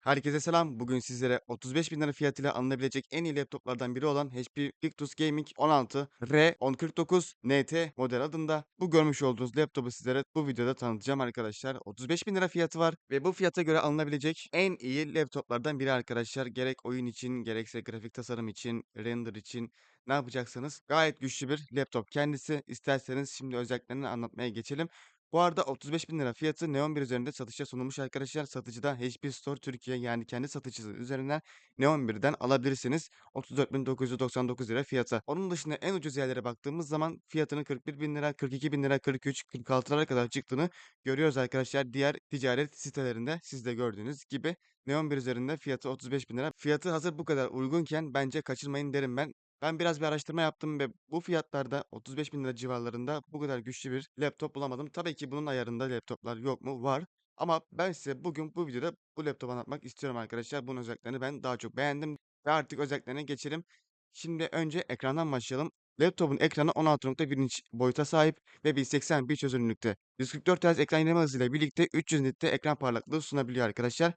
Herkese selam. Bugün sizlere 35.000 lira fiyatıyla alınabilecek en iyi laptoplardan biri olan HP Victus Gaming 16 R1049 NT model adında bu görmüş olduğunuz laptopu sizlere bu videoda tanıtacağım arkadaşlar. 35.000 lira fiyatı var ve bu fiyata göre alınabilecek en iyi laptoplardan biri arkadaşlar. Gerek oyun için gerekse grafik tasarım için, render için ne yapacaksanız gayet güçlü bir laptop kendisi. İsterseniz şimdi özelliklerini anlatmaya geçelim. Bu arada 35.000 lira fiyatı Neon 1 üzerinde satışa sunulmuş arkadaşlar. Satıcıda HP Store Türkiye yani kendi satıcısı üzerinden Neon 1'den alabilirsiniz. 34.999 lira fiyatı. Onun dışında en ucuz yerlere baktığımız zaman fiyatının 41.000 lira, 42.000 lira, 43, 46'lara kadar çıktığını görüyoruz arkadaşlar. Diğer ticaret sitelerinde siz de gördüğünüz gibi Neon 1 üzerinde fiyatı 35.000 lira. Fiyatı hazır bu kadar uygunken bence kaçırmayın derim ben. Ben biraz bir araştırma yaptım ve bu fiyatlarda 35.000 lira civarlarında bu kadar güçlü bir laptop bulamadım. Tabii ki bunun ayarında laptoplar yok mu? Var. Ama ben size bugün bu videoda bu laptopu anlatmak istiyorum arkadaşlar. Bunun özelliklerini ben daha çok beğendim ve artık özelliklerine geçelim. Şimdi önce ekrandan başlayalım. Laptopun ekranı 16.1 inç boyuta sahip ve 1080p çözünürlükte. 144 Hz ekran yenileme hızıyla birlikte 300 nit'te ekran parlaklığı sunabiliyor arkadaşlar.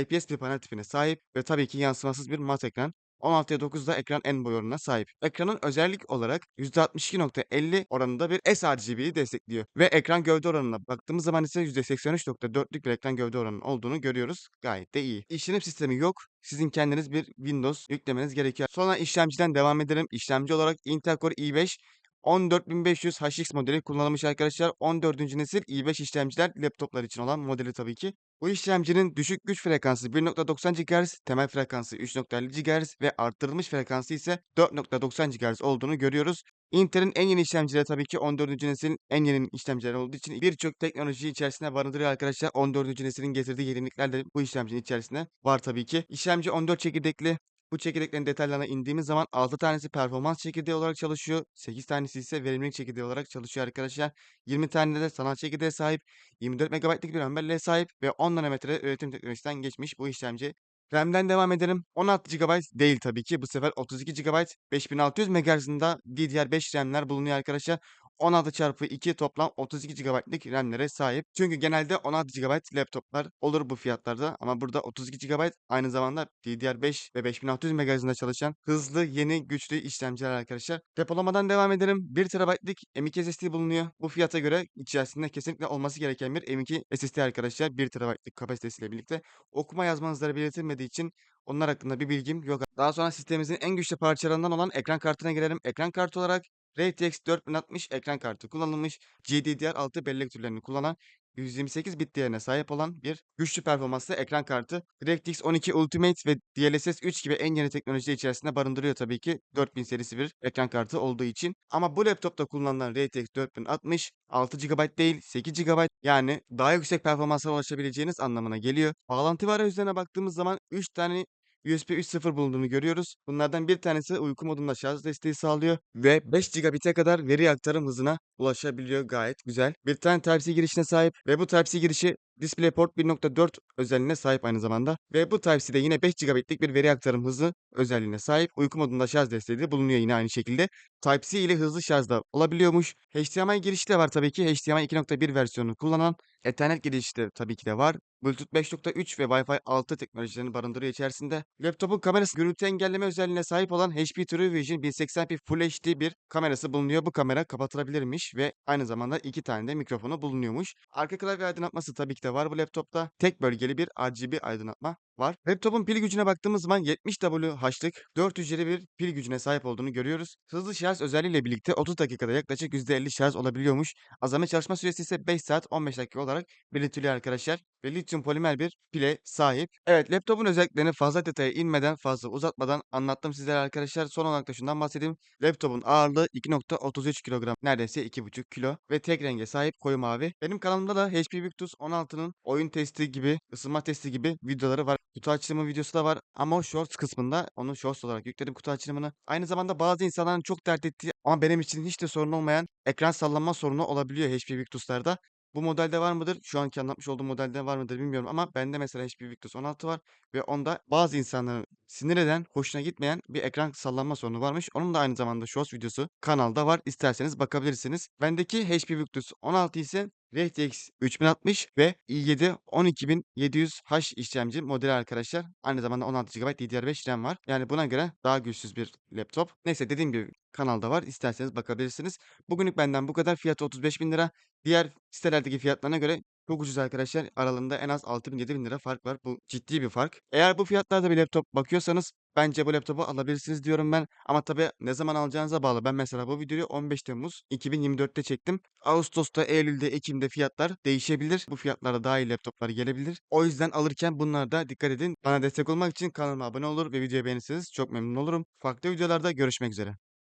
IPS bir panel tipine sahip ve tabii ki yansımasız bir mat ekran. 16'ya 9'da ekran en boy oranına sahip. Ekranın özellik olarak %62.50 oranında bir sRGB'yi destekliyor. Ve ekran gövde oranına baktığımız zaman ise %83.4'lük bir ekran gövde oranının olduğunu görüyoruz. Gayet de iyi. İşletim sistemi yok. Sizin kendiniz bir Windows yüklemeniz gerekiyor. Sonra işlemciden devam edelim. İşlemci olarak Intel Core i5 14500 HX modeli kullanılmış arkadaşlar. 14. nesil i5 işlemciler laptoplar için olan modeli tabii ki. Bu işlemcinin düşük güç frekansı 1.90 GHz, temel frekansı 3.50 GHz ve arttırılmış frekansı ise 4.90 GHz olduğunu görüyoruz. Intel'in en yeni işlemcileri tabii ki 14. neslin en yeni işlemcileri olduğu için birçok teknoloji içerisine barındırıyor arkadaşlar. 14. neslin getirdiği yenilikler de bu işlemcinin içerisinde var tabii ki. İşlemci 14 çekirdekli bu çekirdeklerin detaylarına indiğimiz zaman 6 tanesi performans çekirdeği olarak çalışıyor. 8 tanesi ise verimlilik çekirdeği olarak çalışıyor arkadaşlar. 20 tane de sanal çekirdeğe sahip. 24 MB'lık bir RAM belleğe sahip ve 10 nanometre üretim teknolojisinden geçmiş bu işlemci. RAM'den devam edelim. 16 GB değil tabii ki. Bu sefer 32 GB 5600 MHz'ında DDR5 RAM'ler bulunuyor arkadaşlar. 16 çarpı 2 toplam 32 GB'lık RAM'lere sahip. Çünkü genelde 16 GB laptoplar olur bu fiyatlarda ama burada 32 GB aynı zamanda DDR5 ve 5600 MHz'ında çalışan hızlı, yeni, güçlü işlemciler arkadaşlar. Depolamadan devam edelim. 1 TB'lık M.2 SSD bulunuyor. Bu fiyata göre içerisinde kesinlikle olması gereken bir M.2 SSD arkadaşlar. 1 TB'lık kapasitesiyle birlikte okuma yazma hızları belirtilmediği için onlar hakkında bir bilgim yok. Daha sonra sistemimizin en güçlü parçalarından olan ekran kartına gelelim. Ekran kartı olarak RTX 4060 ekran kartı kullanılmış. GDDR6 bellek türlerini kullanan 128 bit değerine sahip olan bir güçlü performanslı ekran kartı. DirectX 12 Ultimate ve DLSS 3 gibi en yeni teknoloji içerisinde barındırıyor tabii ki 4000 serisi bir ekran kartı olduğu için. Ama bu laptopta kullanılan RTX 4060 6 GB değil 8 GB yani daha yüksek performansa ulaşabileceğiniz anlamına geliyor. Bağlantı ve arayüzlerine baktığımız zaman 3 tane USB 3.0 bulunduğunu görüyoruz. Bunlardan bir tanesi uyku modunda şarj desteği sağlıyor ve 5 gigabit'e kadar veri aktarım hızına ulaşabiliyor gayet güzel. Bir tane Type-C girişine sahip ve bu Type-C girişi DisplayPort 1.4 özelliğine sahip aynı zamanda. Ve bu Type-C'de yine 5 GB'lik bir veri aktarım hızı özelliğine sahip. Uyku modunda şarj desteği de bulunuyor yine aynı şekilde. Type-C ile hızlı şarj da olabiliyormuş. HDMI girişi de var tabii ki. HDMI 2.1 versiyonunu kullanan Ethernet girişi de tabii ki de var. Bluetooth 5.3 ve Wi-Fi 6 teknolojilerini barındırıyor içerisinde. Laptopun kamerası gürültü engelleme özelliğine sahip olan HP True Vision 1080p Full HD bir kamerası bulunuyor. Bu kamera kapatılabilirmiş ve aynı zamanda iki tane de mikrofonu bulunuyormuş. Arka klavye aydınlatması tabii ki de var bu laptopta. Tek bölgeli bir RGB aydınlatma var. Laptopun pil gücüne baktığımız zaman 70Wh'lık 4 hücreli bir pil gücüne sahip olduğunu görüyoruz. Hızlı şarj özelliğiyle birlikte 30 dakikada yaklaşık %50 şarj olabiliyormuş. Azami çalışma süresi ise 5 saat 15 dakika olarak belirtiliyor arkadaşlar. Ve lityum polimer bir pile sahip. Evet laptopun özelliklerini fazla detaya inmeden fazla uzatmadan anlattım sizlere arkadaşlar. Son olarak da şundan bahsedeyim. Laptopun ağırlığı 2.33 kilogram. Neredeyse 2.5 kilo. Ve tek renge sahip koyu mavi. Benim kanalımda da HP Victus 16'nın oyun testi gibi, ısınma testi gibi videoları var. Kutu açılımı videosu da var ama o shorts kısmında onu shorts olarak yükledim kutu açılımını. Aynı zamanda bazı insanların çok dert ettiği ama benim için hiç de sorun olmayan ekran sallanma sorunu olabiliyor HP Victus'larda. Bu modelde var mıdır? Şu anki anlatmış olduğum modelde var mıdır bilmiyorum ama bende mesela HP Victus 16 var ve onda bazı insanların sinir eden, hoşuna gitmeyen bir ekran sallanma sorunu varmış. Onun da aynı zamanda shorts videosu kanalda var. İsterseniz bakabilirsiniz. Bendeki HP Victus 16 ise RTX 3060 ve i7 12700H işlemci modeli arkadaşlar. Aynı zamanda 16 GB DDR5 RAM var. Yani buna göre daha güçsüz bir laptop. Neyse dediğim gibi kanalda var. İsterseniz bakabilirsiniz. Bugünlük benden bu kadar. Fiyatı 35.000 lira. Diğer sitelerdeki fiyatlarına göre çok ucuz arkadaşlar. Aralarında en az 6000-7000 lira fark var. Bu ciddi bir fark. Eğer bu fiyatlarda bir laptop bakıyorsanız bence bu laptopu alabilirsiniz diyorum ben. Ama tabii ne zaman alacağınıza bağlı. Ben mesela bu videoyu 15 Temmuz 2024'te çektim. Ağustos'ta, Eylül'de, Ekim'de fiyatlar değişebilir. Bu fiyatlara daha iyi laptoplar gelebilir. O yüzden alırken bunlara da dikkat edin. Bana destek olmak için kanalıma abone olur ve videoyu beğenirseniz çok memnun olurum. Farklı videolarda görüşmek üzere.